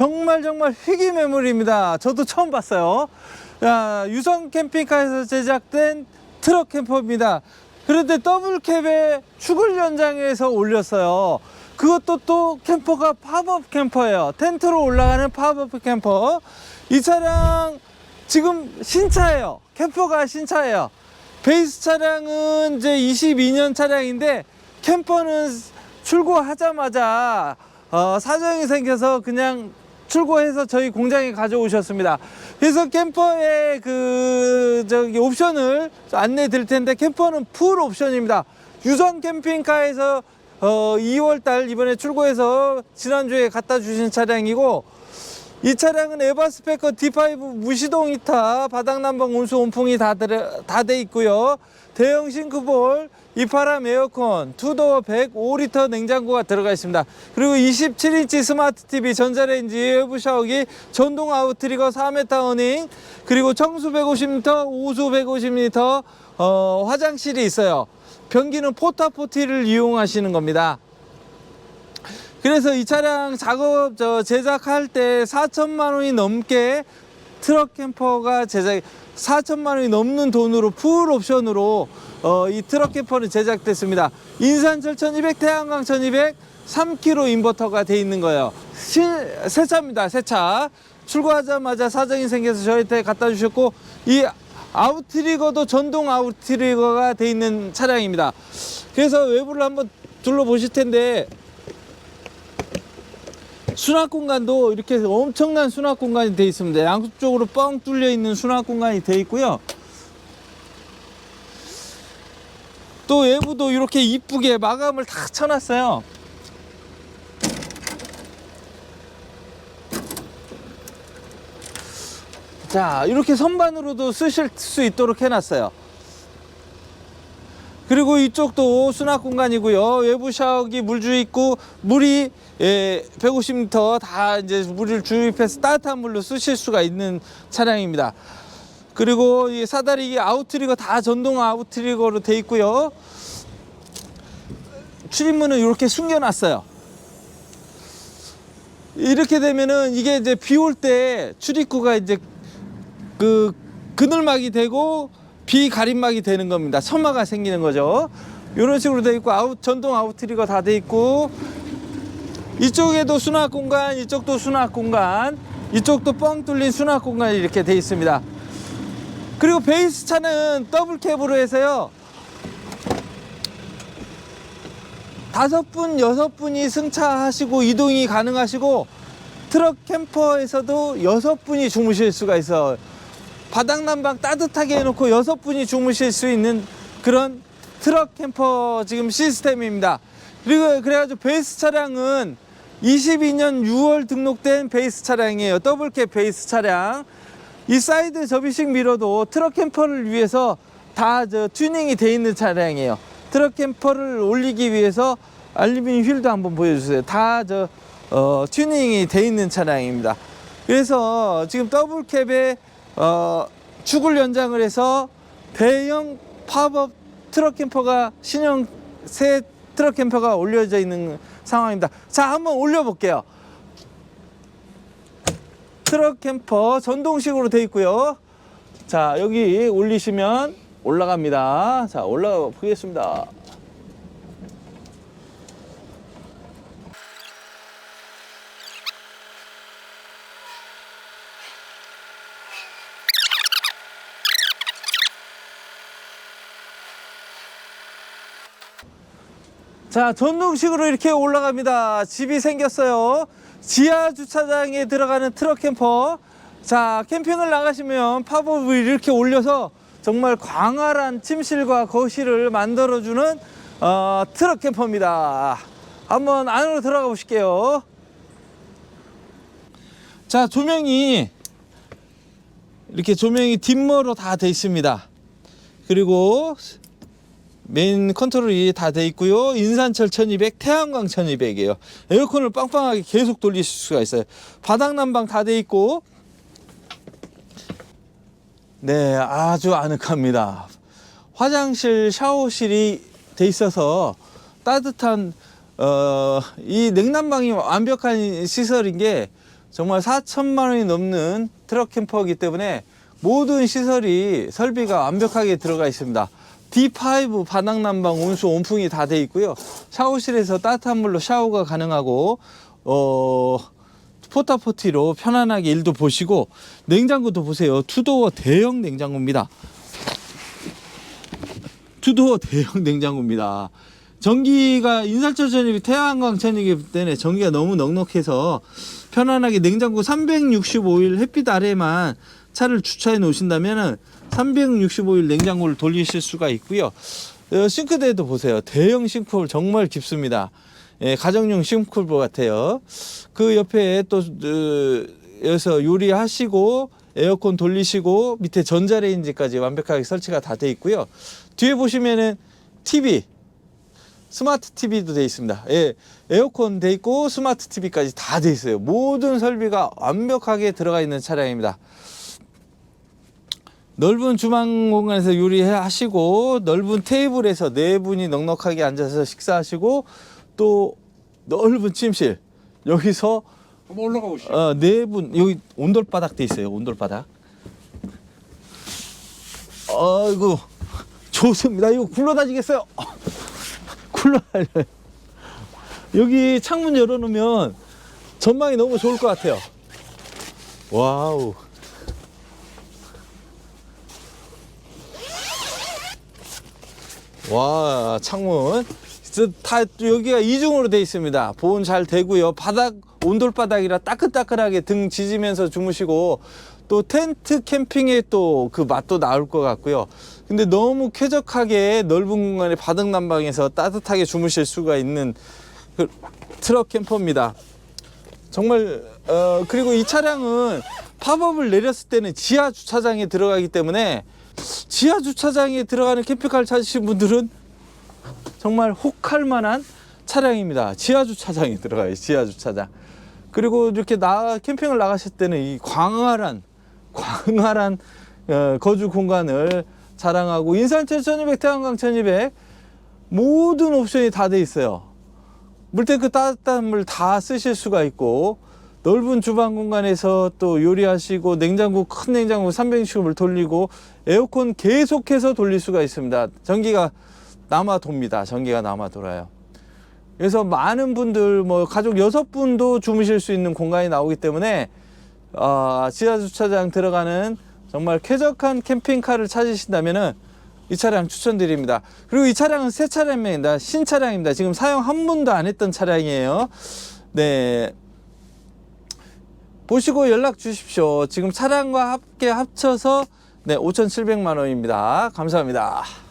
정말 정말 희귀 매물입니다. 저도 처음 봤어요. 야, 유성 캠핑카에서 제작된 트럭 캠퍼입니다. 그런데 더블캡에 추글 연장에서 올렸어요. 그것도 또 캠퍼가 팝업 캠퍼예요. 텐트로 올라가는 팝업 캠퍼. 이 차량 지금 신차예요. 캠퍼가 신차예요. 베이스 차량은 이제 22년 차량인데 캠퍼는 출고하자마자 어, 사정이 생겨서 그냥 출고해서 저희 공장에 가져오셨습니다. 그래서 캠퍼의 그 저기 옵션을 안내 드릴 텐데 캠퍼는 풀 옵션입니다. 유성 캠핑카에서 어, 2월 달 이번에 출고해서 지난주에 갖다 주신 차량이고 이 차량은 에바스페커 D5 무시동 히터 바닥 난방 온수 온풍이 다 돼 있고요. 대형 싱크볼, 이파람 에어컨, 투도어 105리터 냉장고가 들어가 있습니다. 그리고 27인치 스마트 TV, 전자레인지, 외부 샤워기, 전동 아웃트리거 4m 어닝, 그리고 청수 150m, 오수 150m, 어, 화장실이 있어요. 변기는 포타포티를 이용하시는 겁니다. 그래서 이 차량 작업 저 제작할 때 4천만 원이 넘게 트럭 캠퍼가 제작 4천만 원이 넘는 돈으로 풀 옵션으로 어, 이 트럭 캠퍼는 제작됐습니다. 인산철 1200, 태양광 1200, 3kg 인버터가 돼 있는 거예요. 신, 새 차입니다. 새 차. 출고하자마자 사정이 생겨서 저희한테 갖다 주셨고 이 아웃트리거도 전동 아웃트리거가 돼 있는 차량입니다. 그래서 외부를 한번 둘러보실 텐데 수납 공간도 이렇게 엄청난 수납 공간이 되어 있습니다. 양쪽으로 뻥 뚫려 있는 수납 공간이 되어 있고요. 또 외부도 이렇게 이쁘게 마감을 다 쳐놨어요. 자, 이렇게 선반으로도 쓰실 수 있도록 해놨어요. 그리고 이쪽도 수납 공간이고요. 외부 샤워기 물 주입구 물이 예, 150m 다 이제 물을 주입해서 따뜻한 물로 쓰실 수가 있는 차량입니다. 그리고 이 사다리기 아웃트리거 다 전동 아웃트리거로 돼 있고요. 출입문은 이렇게 숨겨놨어요. 이렇게 되면은 이게 이제 비 올 때 출입구가 이제 그 그늘막이 되고 비 가림막이 되는 겁니다. 처마가 생기는 거죠. 이런 식으로 돼 있고 아웃 전동 아웃트리거 다 돼 있고 이쪽에도 수납 공간, 이쪽도 수납 공간, 이쪽도 뻥 뚫린 수납 공간이 이렇게 돼 있습니다. 그리고 베이스 차는 더블 캡으로 해서요. 다섯 분, 여섯 분이 승차하시고 이동이 가능하시고 트럭 캠퍼에서도 여섯 분이 주무실 수가 있어요. 바닥 난방 따뜻하게 해놓고 여섯 분이 주무실 수 있는 그런 트럭 캠퍼 지금 시스템입니다. 그리고 그래가지고 베이스 차량은 22년 6월 등록된 베이스 차량이에요. 더블캡 베이스 차량. 이 사이드 접이식 미러도 트럭 캠퍼를 위해서 다 저 튜닝이 돼 있는 차량이에요. 트럭 캠퍼를 올리기 위해서 알루미늄 휠도 한번 보여주세요. 다 저 어, 튜닝이 돼 있는 차량입니다. 그래서 지금 더블캡에 어, 축을 연장을 해서 대형 팝업 트럭 캠퍼가 신형 새 트럭 캠퍼가 올려져 있는 상황입니다. 자, 한번 올려볼게요. 트럭 캠퍼 전동식으로 되어 있고요. 자, 여기 올리시면 올라갑니다. 자, 올라가 보겠습니다. 자, 전동식으로 이렇게 올라갑니다. 집이 생겼어요. 지하 주차장에 들어가는 트럭 캠퍼. 자, 캠핑을 나가시면 팝업을 이렇게 올려서 정말 광활한 침실과 거실을 만들어주는 어, 트럭 캠퍼입니다. 한번 안으로 들어가 보실게요. 자, 조명이 이렇게 조명이 dim머로 다 돼 있습니다. 그리고 메인 컨트롤이 다 돼 있고요. 인산철 1200, 태양광 1200이에요. 에어컨을 빵빵하게 계속 돌리실 수가 있어요. 바닥 난방 다 돼 있고 네, 아주 아늑합니다. 화장실, 샤워실이 돼 있어서 따뜻한 어, 이 냉난방이 완벽한 시설인 게 정말 4천만 원이 넘는 트럭 캠퍼이기 때문에 모든 시설이 설비가 완벽하게 들어가 있습니다. D5 바닥 난방 온수 온풍이 다 돼 있고요. 샤워실에서 따뜻한 물로 샤워가 가능하고 어 포타포티로 편안하게 일도 보시고 냉장고도 보세요. 투도어 대형 냉장고입니다. 투도어 대형 냉장고입니다. 전기가 인산철 전입이 태양광 전이기 때문에 전기가 너무 넉넉해서 편안하게 냉장고 365일 햇빛 아래만 차를 주차해 놓으신다면은 365일 냉장고를 돌리실 수가 있고요. 어, 싱크대도 보세요. 대형 싱크홀 정말 깊습니다. 예, 가정용 싱크홀 같아요. 그 옆에 또 어, 여기서 요리하시고 에어컨 돌리시고 밑에 전자레인지까지 완벽하게 설치가 다 돼 있고요. 뒤에 보시면은 TV 스마트 TV도 돼 있습니다. 예, 에어컨 돼 있고 스마트 TV까지 다 돼 있어요. 모든 설비가 완벽하게 들어가 있는 차량입니다. 넓은 주방 공간에서 요리하시고 넓은 테이블에서 네 분이 넉넉하게 앉아서 식사하시고 또 넓은 침실 여기서 한번 올라가 보시죠. 어, 네분 여기 온돌바닥 돼 있어요. 온돌바닥. 아이고 좋습니다. 이거 굴러다니겠어요. 굴러다녀요. 여기 창문 열어놓으면 전망이 너무 좋을 것 같아요. 와우. 와 창문. 다 여기가 이중으로 돼 있습니다. 보온 잘 되고요. 바닥 온돌바닥이라 따끈따끈하게 등 지지면서 주무시고 또 텐트 캠핑에 또그 맛도 나올 것 같고요. 근데 너무 쾌적하게 넓은 공간에 바닥 난방에서 따뜻하게 주무실 수가 있는 그 트럭 캠퍼입니다. 정말 어 그리고 이 차량은 팝업을 내렸을 때는 지하 주차장에 들어가기 때문에 지하 주차장에 들어가는 캠핑카를 찾으신 분들은 정말 혹할 만한 차량입니다. 지하 주차장에 들어가요. 지하 주차장. 그리고 이렇게 나 캠핑을 나가실 때는 이 광활한 광활한 어, 거주 공간을 자랑하고 인산철 1200 태양광 1200 모든 옵션이 다 돼 있어요. 물탱크 따뜻한 물 다 쓰실 수가 있고 넓은 주방 공간에서 또 요리하시고 냉장고 큰 냉장고 360을 돌리고 에어컨 계속해서 돌릴 수가 있습니다. 전기가 남아 돕니다. 전기가 남아 돌아요. 그래서 많은 분들 뭐 가족 여섯 분도 주무실 수 있는 공간이 나오기 때문에 아, 지하 주차장 들어가는 정말 쾌적한 캠핑카를 찾으신다면은 이 차량 추천드립니다. 그리고 이 차량은 새 차량입니다. 신 차량입니다. 지금 사용 한 번도 안 했던 차량이에요. 네. 보시고 연락 주십시오. 지금 차량과 함께 합쳐서 네, 5,700만 원입니다. 감사합니다.